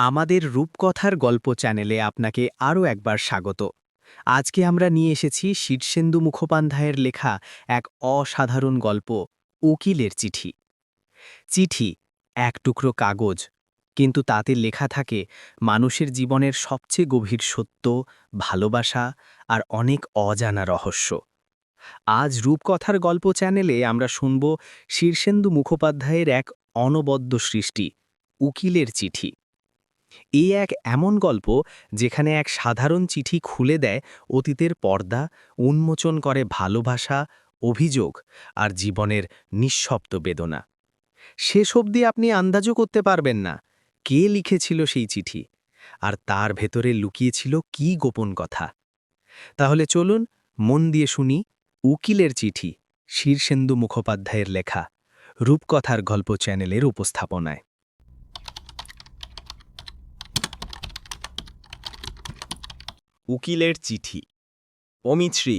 আমাদের রূপকথার গল্প চ্যানেলে আপনাকে আরও একবার স্বাগত। আজকে আমরা নিয়ে এসেছি শীর্ষেন্দু মুখোপাধ্যায়ের লেখা এক অসাধারণ গল্প, উকিলের চিঠি। চিঠি, এক টুকরো কাগজ, কিন্তু তাতে লেখা থাকে, মানুষের জীবনের সবচেয়ে গভীর সত্য, ভালোবাসা আর অনেক অজানা রহস্য। আজ রূপকথার গল্প চ্যানেলে আমরা শুনব শীর্ষেন্দু মুখোপাধ্যায়ের এক অনবদ্য সৃষ্টি, উকিলের চিঠি। এই এক এমন গল্প যেখানে এক সাধারণ চিঠি খুলে দেয় অতীতের পর্দা, উন্মোচন করে ভালোবাসা, অভিযোগ আর জীবনের নিঃশব্দ বেদনা। শেষ অবধি আপনি আন্দাজও করতে পারবেন না কে লিখেছিল সেই চিঠি আর তার ভেতরে লুকিয়েছিল কি গোপন কথা। তাহলে চলুন মন দিয়ে শুনি উকিলের চিঠি, শীর্ষেন্দু মুখোপাধ্যায়ের লেখা, রূপকথার গল্প চ্যানেলের উপস্থাপনায়। উকিলের চিঠি। অমিশ্রী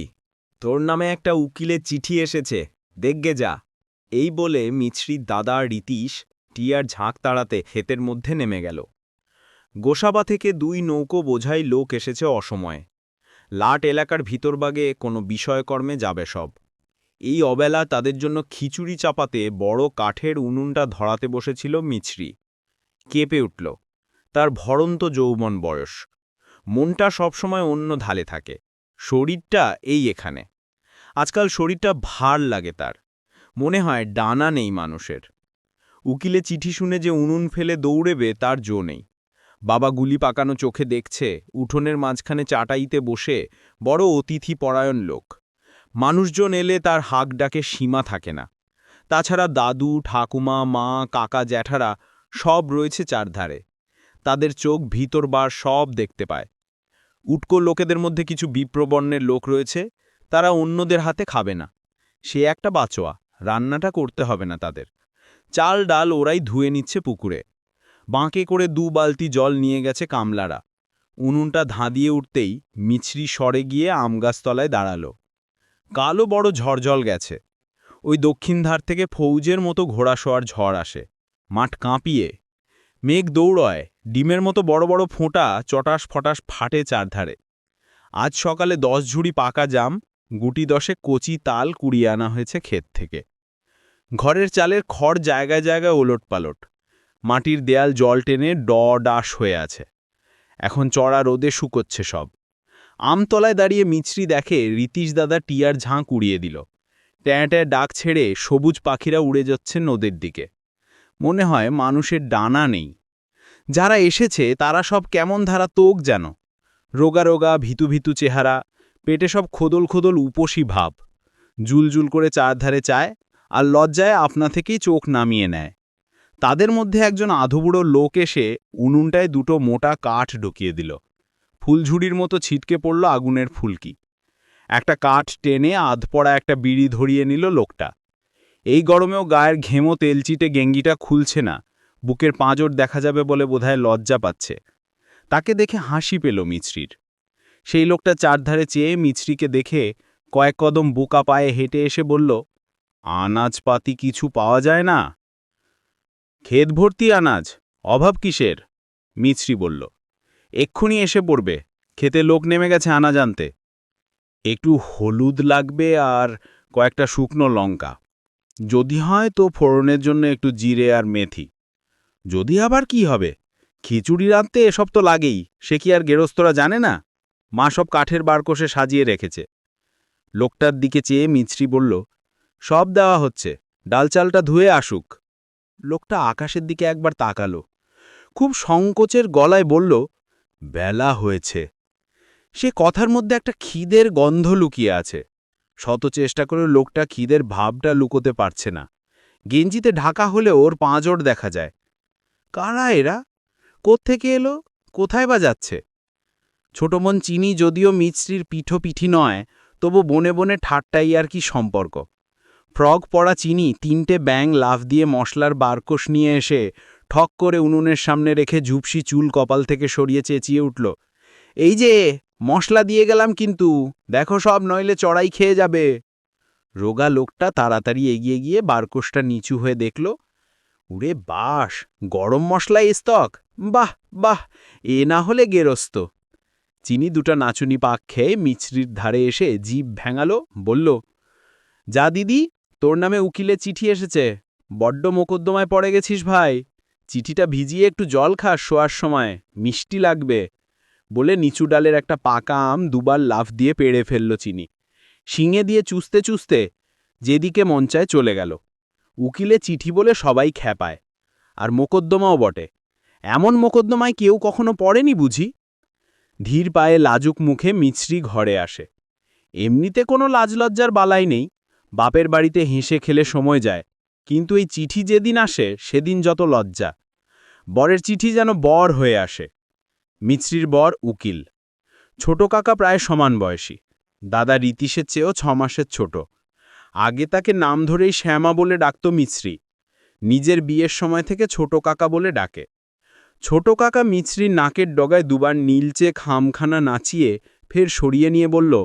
তোর নামে একটা উকিলের চিঠি এসেছে, দেখগে যা। এই বলে মিছরির দাদা রীতিশ টিয়ার ঝাঁক তাড়াতে ক্ষেতের মধ্যে নেমে গেল। গোসাবা থেকে দুই নৌকো বোঝাই লোক এসেছে অসময়ে। লাট এলাকার ভিতরবাগে কোনো বিষয়কর্মে যাবে সব। এই অবেলা তাদের জন্য খিচুড়ি চাপাতে বড় কাঠের উনুনটা ধরাতে বসেছিল মিছরি। কেঁপে উঠল। তার ভরন্ত যৌবন বয়স। মনটা সবসময় অন্য ধালে থাকে। শরীরটা এই এখানে। আজকাল শরীরটা ভার লাগে তার। মনে হয় ডানা নেই মানুষের। উকিলে চিঠি শুনে যে উনুন ফেলে দৌড়েবে, তার জো নেই। বাবা গুলি পাকানো চোখে দেখছে, উঠোনের মাঝখানে চাটাইতে বসে, বড় অতিথি পরায়ণ লোক। মানুষজন এলে তার হাক ডাকে সীমা থাকে না। তাছাড়া দাদু, ঠাকুমা, মা, কাকা, জ্যাঠারা সব রয়েছে চারধারে। তাদের চোখ ভিতরবার সব দেখতে পায়। উটকো লোকেদের মধ্যে কিছু বিপ্রবর্ণের লোক রয়েছে, তারা অন্যদের হাতে খাবে না। সে একটা বাচোয়া, রান্নাটা করতে হবে না তাদের। চাল ডাল ওরাই ধুয়ে নিচ্ছে পুকুরে। বাঁকে করে দু বালতি জল নিয়ে গেছে কামলারা। উনুনটা ধাঁধিয়ে উঠতেই মিছরি সরে গিয়ে আমগাছতলায় দাঁড়াল। কালো বড় ঝড়জল গেছে। ওই দক্ষিণ ধার থেকে ফৌজের মতো ঘোড়াশোয়ার ঝড় আসে। মাঠ কাঁপিয়ে। মেঘ দৌড়য়। ডিমের মতো বড় বড় ফোঁটা চটাস ফটাস ফাটে চারধারে। আজ সকালে দশ ঝুড়ি পাকা জাম, গুটি দশে কচি তাল কুড়িয়ে আনা হয়েছে ক্ষেত থেকে। ঘরের চালের খড় জায়গায় জায়গায় ওলট পালট মাটির দেয়াল জল টেনে ড ডাস হয়ে আছে। এখন চড়া রোদে শুকোচ্ছে সব। আমতলায় দাঁড়িয়ে মিছরি দেখে রীতিশ দাদা টিয়ার ঝাঁক উড়িয়ে দিল। ট্যাঁ ট্যাঁ ডাক ছেড়ে সবুজ পাখিরা উড়ে যাচ্ছে নদীর দিকে। মনে হয় মানুষের ডানা নেই। যারা এসেছে, তারা সব কেমন ধারা তোক যেন। রোগা রোগা, ভিতু ভিতু চেহারা, পেটে সব খোদল খোদল উপসী ভাব। জুলজুল করে চারধারে চায় আর লজ্জায় আপনা থেকেই চোখ নামিয়ে নেয়। তাদের মধ্যে একজন আধুবুড়ো লোক এসে উনুনটায় দুটো মোটা কাঠ ঢুকিয়ে দিল। ফুলঝুড়ির মতো ছিটকে পড়ল আগুনের ফুলকি। একটা কাঠ টেনে আধপড়া একটা বিড়ি ধরিয়ে নিল লোকটা। এই গরমেও গায়ের ঘেমো তেলচিটে গেঙ্গিটা খুলছে না। বুকের পাঁজর দেখা যাবে বলে বোধহয় লজ্জা পাচ্ছে। তাকে দেখে হাসি পেল মিছরির। সেই লোকটা চারধারে চেয়ে মিছরিকে দেখে কয়েক কদম বোকা পায়ে হেঁটে এসে বলল, আনাজপাতি কিছু পাওয়া যায় না? ক্ষেত ভর্তি আনাজ। অভাব কিসের? মিছরি বলল, এক্ষুনি এসে পড়বে। খেতে লোক নেমে গেছে আনাজ আনতে। একটু হলুদ লাগবে আর কয়েকটা শুকনো লঙ্কা। যদি হয় তো ফোড়নের জন্য একটু জিরে আর মেথি। যদি আবার কি হবে? খিচুড়ি রাঁধতে এসব তো লাগেই, সে কি আর গেরস্তরা জানে না? মা সব কাঠের বারকোষে সাজিয়ে রেখেছে। লোকটার দিকে চেয়ে মিছরি বলল, সব দেওয়া হচ্ছে ডাল চালটা ধুয়ে আসুক। লোকটা আকাশের দিকে একবার তাকালো, খুব সংকোচের গলায় বলল, বেলা হয়েছে। সে কথার মধ্যে একটা খিদের গন্ধ লুকিয়ে আছে। শত চেষ্টা করে লোকটা খিদের ভাবটা লুকোতে পারছে না। গেঞ্জিতে ঢাকা হলে ওর পাঁজর দেখা যায়। কারা এরা? কোত্থেকে এলো? কোথায় বা যাচ্ছে? ছোট মন চিনি যদিও মিছরির পিঠোপিঠি নয়, তবু বনে বনে ঠাট্টাই আর কি সম্পর্ক। ফ্রগ পড়া চিনি তিনটে ব্যাং লাফ দিয়ে মশলার বারকোষ নিয়ে এসে ঠক করে উনুনের সামনে রেখে ঝুপসি চুল কপাল থেকে সরিয়ে চেঁচিয়ে উঠল। এই যে, মশলা দিয়ে গেলাম কিন্তু, দেখো সব, নইলে চড়াই খেয়ে যাবে। রোগা লোকটা তাড়াতাড়ি এগিয়ে গিয়ে বারকোষটা নিচু হয়ে দেখল উরে বাস, গরম মশলা স্তক। বাহ বাহ, এ না হলে গেরস্ত। চিনি দুটা নাচুনি পাক খেয়ে মিছরির ধারে এসে জিভ ভেঙালো, বলল, যা দিদি, তোর নামে উকিলে চিঠি এসেছে। বড্ড মোকদ্দমায় পড়ে গেছিস ভাই। চিঠিটা ভিজিয়ে একটু জল খাস শোয়ার সময়, মিষ্টি লাগবে। বলে নিচু ডালের একটা পাকা আম দুবার লাফ দিয়ে পেড়ে ফেলল চিনি। শিঙে দিয়ে চুষতে চুষতে যেদিকে মঞ্চায় চলে গেল। উকিলে চিঠি বলে সবাই খ্যাপায়। আর মোকদ্দমাও বটে। এমন মোকদ্দমায় কেউ কখনো পড়েনি বুঝি? ধীর পায়ে লাজুক মুখে মিছরি ঘরে আসে। এমনিতে কোনো লাজলজ্জার বালাই নেই। বাপের বাড়িতে হেসে খেলে সময় যায়। কিন্তু এই চিঠি যেদিন আসে, সেদিন যত লজ্জা। বরের চিঠি যেন বর হয়ে আসে। মিছরির বর উকিল। ছোট কাকা প্রায় সমান বয়সী। দাদা রীতিশের চেয়েও ছ মাসের ছোট। আগে তাকে নাম ধরেই শ্যামা বলে ডাকত মিছরি। নিজের বিয়ের সময় থেকে ছোট কাকা বলে ডাকে। ছোট কাকা মিছরির নাকের ডগায় দুবার নীলচে খামখানা নাচিয়ে ফের সরিয়ে নিয়ে বলল,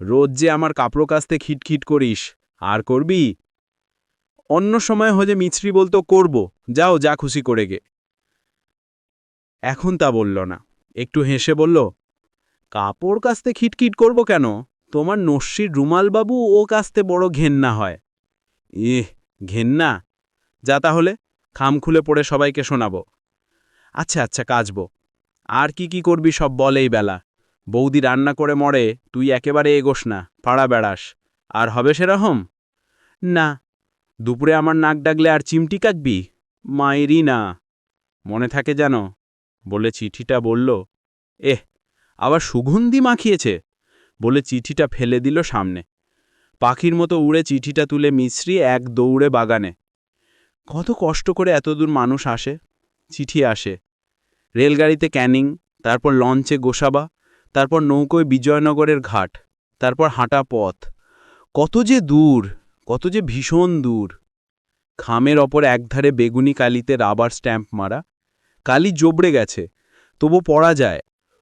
রোজ যে আমার কাপড় কাস্তে খিটখিট করিস, আর করবি? অন্য সময় হলে মিছরি বলতো, করব, যাও, যা খুশি করে গে। এখন তা বলল না। একটু হেসে বলল, কাপড় কাস্তে খিটখিট করব কেন? তোমার নস্যির রুমালবাবু ও কাস্তে বড় ঘেন্না হয়। ইহ, ঘেন্না? যা তাহলে, খাম খুলে পড়ে সবাইকে শোনাব। আচ্ছা আচ্ছা কাজব। আর কি কি করবি সব বলেই বেলা। বৌদি রান্না করে মরে, তুই একেবারে এগোস না, পাড়া বেড়াস। আর হবে সেরকম? না। দুপুরে আমার নাক ডাকলে আর চিমটি কাটবি মায়েরই না। মনে থাকে যেন, বলে চিঠিটা বলল, এহ, আবার সুগন্ধি মাখিয়েছে। বলে চিঠিটা ফেলে দিল সামনে। পাখির মতো উড়ে চিঠিটা তুলে মিশ্রি এক দৌড়ে বাগানে। কত কষ্ট করে এতদূর মানুষ আসে, চিঠি আসে। রেলগাড়িতে ক্যানিং, তারপর লঞ্চে গোসাবা, তারপর নৌকোয় বিজয়নগরের ঘাট, তারপর হাঁটা পথ। কত যে দূর, কত যে ভীষণ দূর। খামের ওপর একধারে বেগুনি কালিতে রাবার স্ট্যাম্প মারা, কালি জবড়ে গেছে, তবু পড়া যায়।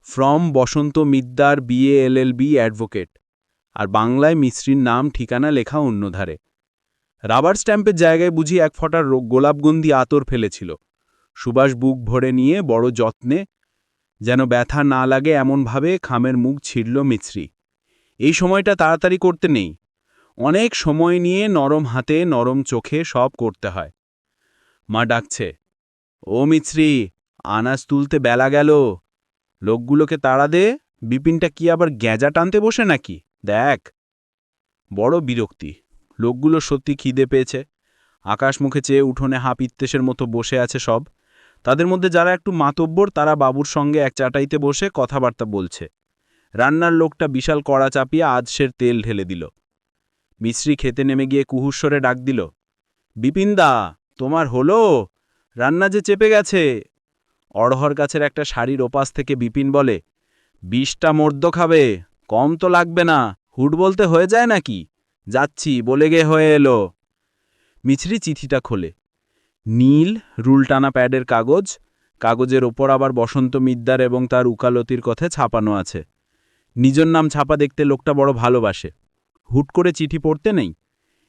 From Basanta Middar BA LLB advocate. আর বাংলায় মিশ্রির নাম, ঠিকানা, লেখা অন্যধারে। রাবার স্ট্যাম্পের জায়গায় বুঝি এক ফটার গোলাপগন্ধি আতর ফেলেছিল। সুভাষ বুক ভরে নিয়ে বড় যত্নে যেন ব্যথা না লাগে এমনভাবে খামের মুখ ছিঁড়ল মিছরি এই সময়টা তাড়াতাড়ি করতে নেই। অনেক সময় নিয়ে নরম হাতে, নরম চোখে সব করতে হয়। মা ডাকছে, ও মিছরি আনাজ তুলতে বেলা গেল। লোকগুলোকে তাড়া দে। বিপিনটা কি আবার গ্যাজা টানতে বসে নাকি? দেখ। বড় বিরক্তি। লোকগুলো সত্যি খিদে পেয়েছে। আকাশ মুখে চেয়ে উঠোনে হাপ ইত্তেসের মতো বসে আছে সব। তাদের মধ্যে যারা একটু মাতব্বর, তারা বাবুর সঙ্গে এক চাটাইতে বসে কথাবার্তা বলছে। রান্নার লোকটা বিশাল কড়া চাপিয়ে আজসের তেল ঢেলে দিল। মিশ্রি খেতে নেমে গিয়ে কুহুস্বরে ডাক দিল, বিপিনদা, তোমার হলো? রান্না যে চেপে গেছে অড়হর গাছের একটা শাড়ির ওপাশ থেকে বিপিন বলে বিষটা মর্দ খাবে, কম তো লাগবে না, হুট বলতে হয়ে যায় নাকি? যাচ্ছি, বলে গে হয়ে এলো। মিছরি চিঠিটা খোলে। নীল রুল টানা প্যাডের কাগজ, কাগজের ওপর আবার বসন্ত মিদ্দার এবং তার উকালতির কথা ছাপানো আছে। নিজের নাম ছাপা দেখতে লোকটা বড় ভালোবাসে। হুট করে চিঠি পড়তে নেই?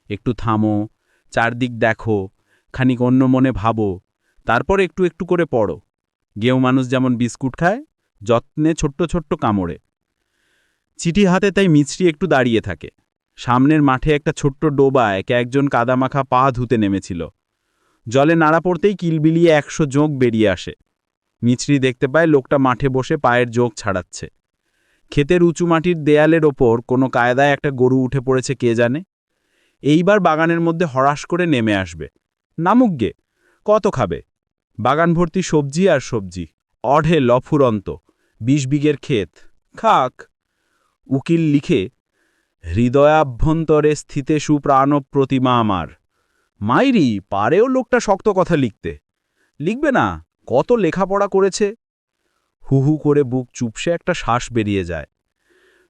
একটু থামো, চারদিক দেখো, খানিক অন্য মনে ভাবো, তারপর একটু একটু করে পড়ো। গেও মানুষ যেমন বিস্কুট খায়, যত্নে ছোট্ট ছোট্ট কামড়ে। চিঠি হাতে তাই মিছরি একটু দাঁড়িয়ে থাকে। সামনের মাঠে একটা ছোট্ট ডোবা একে একজন কাদামাখা পা ধুতে নেমেছিল। জলে নাড়া পড়তেই কিলবিলিয়ে একশো জোঁক বেরিয়ে আসে। মিছরি দেখতে পায় লোকটা মাঠে বসে পায়ের জোঁক ছাড়াচ্ছে। ক্ষেতের উঁচু মাটির দেয়ালের ওপর কোনো কায়দায় একটা গরু উঠে পড়েছে কে জানে? এইবার বাগানের মধ্যে হরাস করে নেমে আসবে। নামুক গে, কত খাবে? বাগান ভর্তি সবজি আর সবজি। অঢে লফুরন্ত বিশ বিঘের ক্ষেত। খাক, উকিল লিখে, হৃদয়াভ্যন্তরে স্থিতে সুপ্রাণ প্রতিমা আমার। মাইরি, পারেও লোকটা শক্ত কথা লিখতে। লিখবে না, কত লেখাপড়া করেছে? হু হু করে বুক চুপসে একটা শ্বাস বেরিয়ে যায়।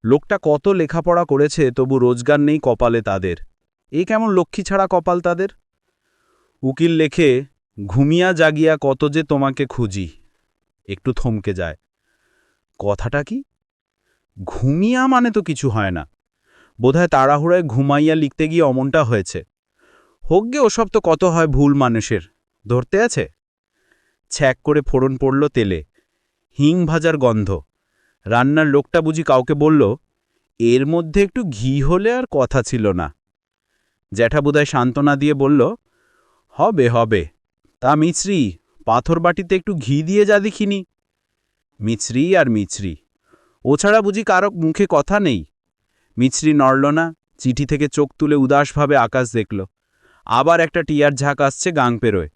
লোকটা কত লেখাপড়া করেছে, তবু রোজগার নেই কপালে তাদের। এ কেমন লক্ষ্মী ছাড়া কপাল তাদের? উকিল লেখে ঘুমিয়া জাগিয়া কত যে তোমাকে খুঁজি। একটু থমকে যায়। কথাটা কি? ঘুমিয়া মানে তো কিছু হয় না। বোধহয় তাড়াহুড়ায় ঘুমাইয়া লিখতে গিয়ে অমনটা হয়েছে। হোক গে ওসব তো কত হয় ভুল মানুষের। ধরতে আছে? ছ্যাক করে ফোড়ন পড়ল তেলে। হিং ভাজার গন্ধ। রান্নার লোকটা বুঝি কাউকে বলল, এর মধ্যে একটু ঘি হলে আর কথা ছিল না। জ্যাঠা বোধহয় সান্ত্বনা দিয়ে বলল, হবে হবে। তা মিছরি, পাথর বাটিতে একটু ঘি দিয়ে যা দেখিনি। মিছরি আর মিছরি, ও ছাড়া বুঝি কারও মুখে কথা নেই। মিছরি নড়ল না, চিঠি থেকে চোখ তুলে উদাসভাবে আকাশ দেখল। আবার একটা টিয়ার ঝাঁক আসছে গাং পেরোয়।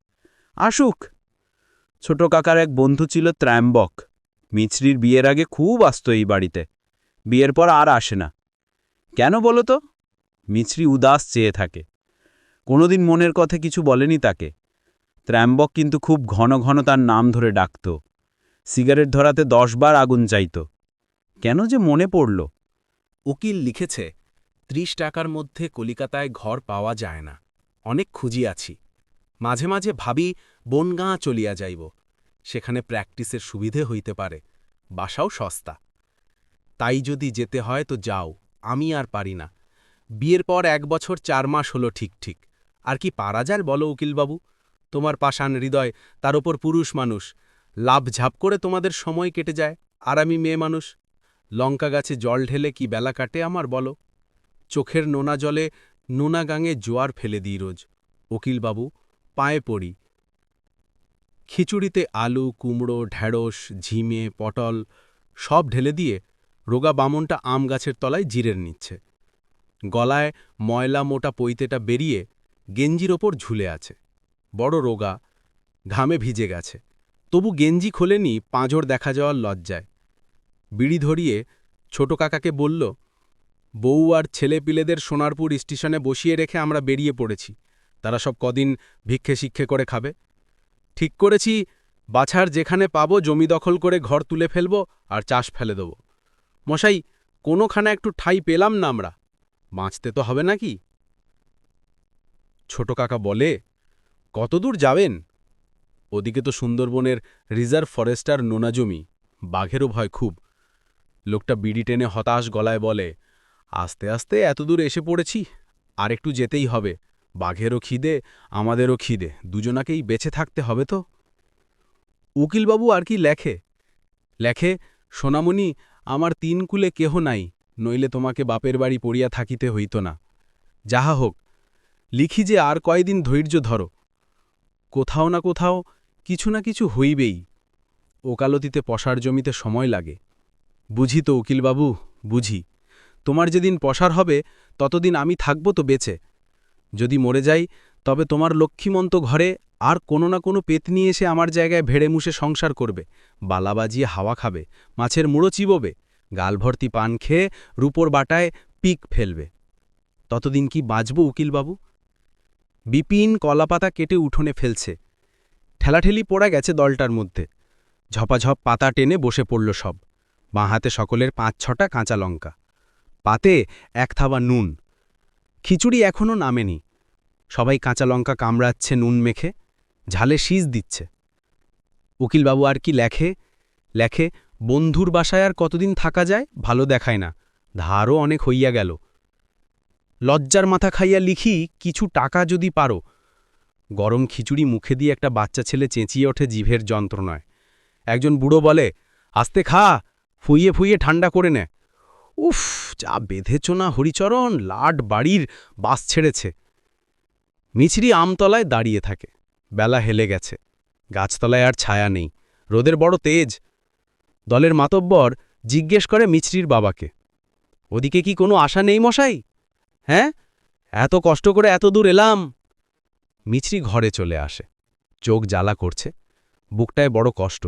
আসুক। ছোট কাকার এক বন্ধু ছিল ত্র্যাম্বক। মিছরির বিয়ের আগে খুব আসত এই বাড়িতে। বিয়ের পর আর আসে না। কেন বলো তো? মিছরি উদাস চেয়ে থাকে। কোনোদিন মনের কথা কিছু বলেনি তাকে। ত্র্যম্বক কিন্তু খুব ঘন ঘন তার নাম ধরে ডাকত। সিগারেট ধরাতে দশবার আগুন চাইত। কেন যে মনে পড়ল? উকিল লিখেছে, ত্রিশ টাকার মধ্যে কলিকাতায় ঘর পাওয়া যায় না। অনেক খুঁজি আছি। মাঝে মাঝে ভাবি বনগাঁ চলিয়া যাইব। সেখানে প্র্যাকটিসের সুবিধে হইতে পারে। বাসাও সস্তা। তাই যদি যেতে হয় তো যাও। আমি আর পারি না। বিয়ের পর এক বছর চার মাস হলো ঠিক ঠিক। আর কি পারা যায় বলো উকিলবাবু? তোমার পাষাণ হৃদয়, তার ওপর পুরুষ মানুষ। লাভ ঝাপ করে তোমাদের সময় কেটে যায় আর আমি মেয়ে মানুষ। লঙ্কা গাছে জল ঢেলে কি বেলা কাটে আমার বলো? চোখের নোনা জলে নোনা গাঙে জোয়ার ফেলে দিই রোজ। উকিলবাবু, পায়ে পড়ি। খিচুড়িতে আলু, কুমড়ো ঢ্যাঁড়স ঝিমে, পটল সব ঢেলে দিয়ে রোগা বামনটা আম গাছের তলায় জিরের নিচ্ছে। গলায় ময়লা মোটা পৈতেটা বেরিয়ে গেঞ্জির ওপর ঝুলে আছে। বড় রোগা, ঘামে ভিজে গেছে। তবু গেঞ্জি খোলেনি, পাঁজর দেখা যাওয়ার লজ্জায়। বিড়ি ধরিয়ে ছোট কাকাকে বলল, বউ আর ছেলেপিলেদের সোনারপুর স্টেশনে বসিয়ে রেখে আমরা বেরিয়ে পড়েছি। তারা সব কদিন ভিক্ষে শিক্ষে করে খাবে। ঠিক করেছি, বাছার যেখানে পাবো জমি দখল করে ঘর তুলে ফেলব আর চাষ ফেলে দেব। মশাই, কোনোখানে একটু ঠাই পেলাম না আমরা। বাঁচতে তো হবে নাকি? ছোট কাকা বলে কতদূর যাবেন? ওদিকে তো সুন্দরবনের রিজার্ভ ফরেস্টার নোনা জমি, বাঘেরও ভয় খুব। লোকটা বিড়ি টেনে হতাশ গলায় বলে, আস্তে আস্তে এতদূর এসে পড়েছি, আর একটু যেতেই হবে। বাঘেরও খিদে, আমাদেরও খিদে, দুজনাকেই বেঁচে থাকতে হবে তো? উকিলবাবু আর কি লেখে? লেখে, সোনামণি, আমার তিন কুলে কেহ নাই, নইলে তোমাকে বাপের বাড়ি পড়িয়া থাকিতে হইত না। যাহা হোক, লিখি যে আর কয়দিন ধৈর্য ধরো। কোথাও না কোথাও কিছু না কিছু হইবেই। ওকালতিতে পশার জমিতে সময় লাগে। বুঝি তো, উকিলবাবু, বুঝি। তোমার যেদিন পশার হবে, ততদিন আমি থাকব তো বেঁচে। যদি মরে যাই, তবে তোমার লক্ষ্মীমন্ত ঘরে আর কোনো না কোনো পেতনি এসে আমার জায়গায় ভেড়ে মুষে সংসার করবে। বালা বাজিয়ে হাওয়া খাবে, মাছের মুড়ো চিবোবে, গাল ভর্তি পান খেয়ে রূপোর বাটায় পিক ফেলবে। ততদিন কি বাঁচব, উকিলবাবু? বিপিন কলাপাতা কেটে উঠোনে ফেলছে। ঠেলাঠেলি পড়া গেছে দলটার মধ্যে। ঝপাঝপ পাতা টেনে বসে পড়ল সব। বাঁ হাতে সকলের পাঁচ ছটা কাঁচা লঙ্কা। পাতে এক থাবা নুন। খিচুড়ি এখনও নামেনি। সবাই কাঁচা লঙ্কা কামড়াচ্ছে নুন মেখে। ঝালে শীষ দিচ্ছে। উকিলবাবু আর কি লেখে? লেখে, বন্ধুর বাসায় আর কতদিন থাকা যায়? ভালো দেখায় না। ধারও অনেক হইয়া গেল। লজ্জার মাথা খাইয়া লিখি, কিছু টাকা যদি পারো। গরম খিচুড়ি মুখে দিয়ে একটা বাচ্চা ছেলে চেঁচিয়ে ওঠে জিভের যন্ত্রণায়। একজন বুড়ো বলে, আস্তে খা, ফুইয়ে ফুইয়ে ঠান্ডা করে নে। উফ, যা বেঁধেছ না হরিচরণ, লাট বাড়ির বাস ছেড়েছে। মিছরি আমতলায় দাঁড়িয়ে থাকে। বেলা হেলে গেছে। গাছতলায় আর ছায়া নেই। রোদের বড় তেজ। দলের মাতব্বর জিজ্ঞেস করে মিছরির বাবাকে, ওদিকে কি কোনো আশা নেই মশাই? হ্যাঁ? এত কষ্ট করে এত দূর এলাম। মিছরি ঘরে চলে আসে। চোখ জ্বালা করছে। বুকটায় বড় কষ্ট।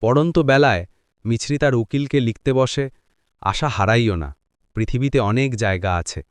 পড়ন্ত বেলায় মিছরি তার উকিলকে লিখতে বসে, আশা হারাইও না। পৃথিবীতে অনেক জায়গা আছে।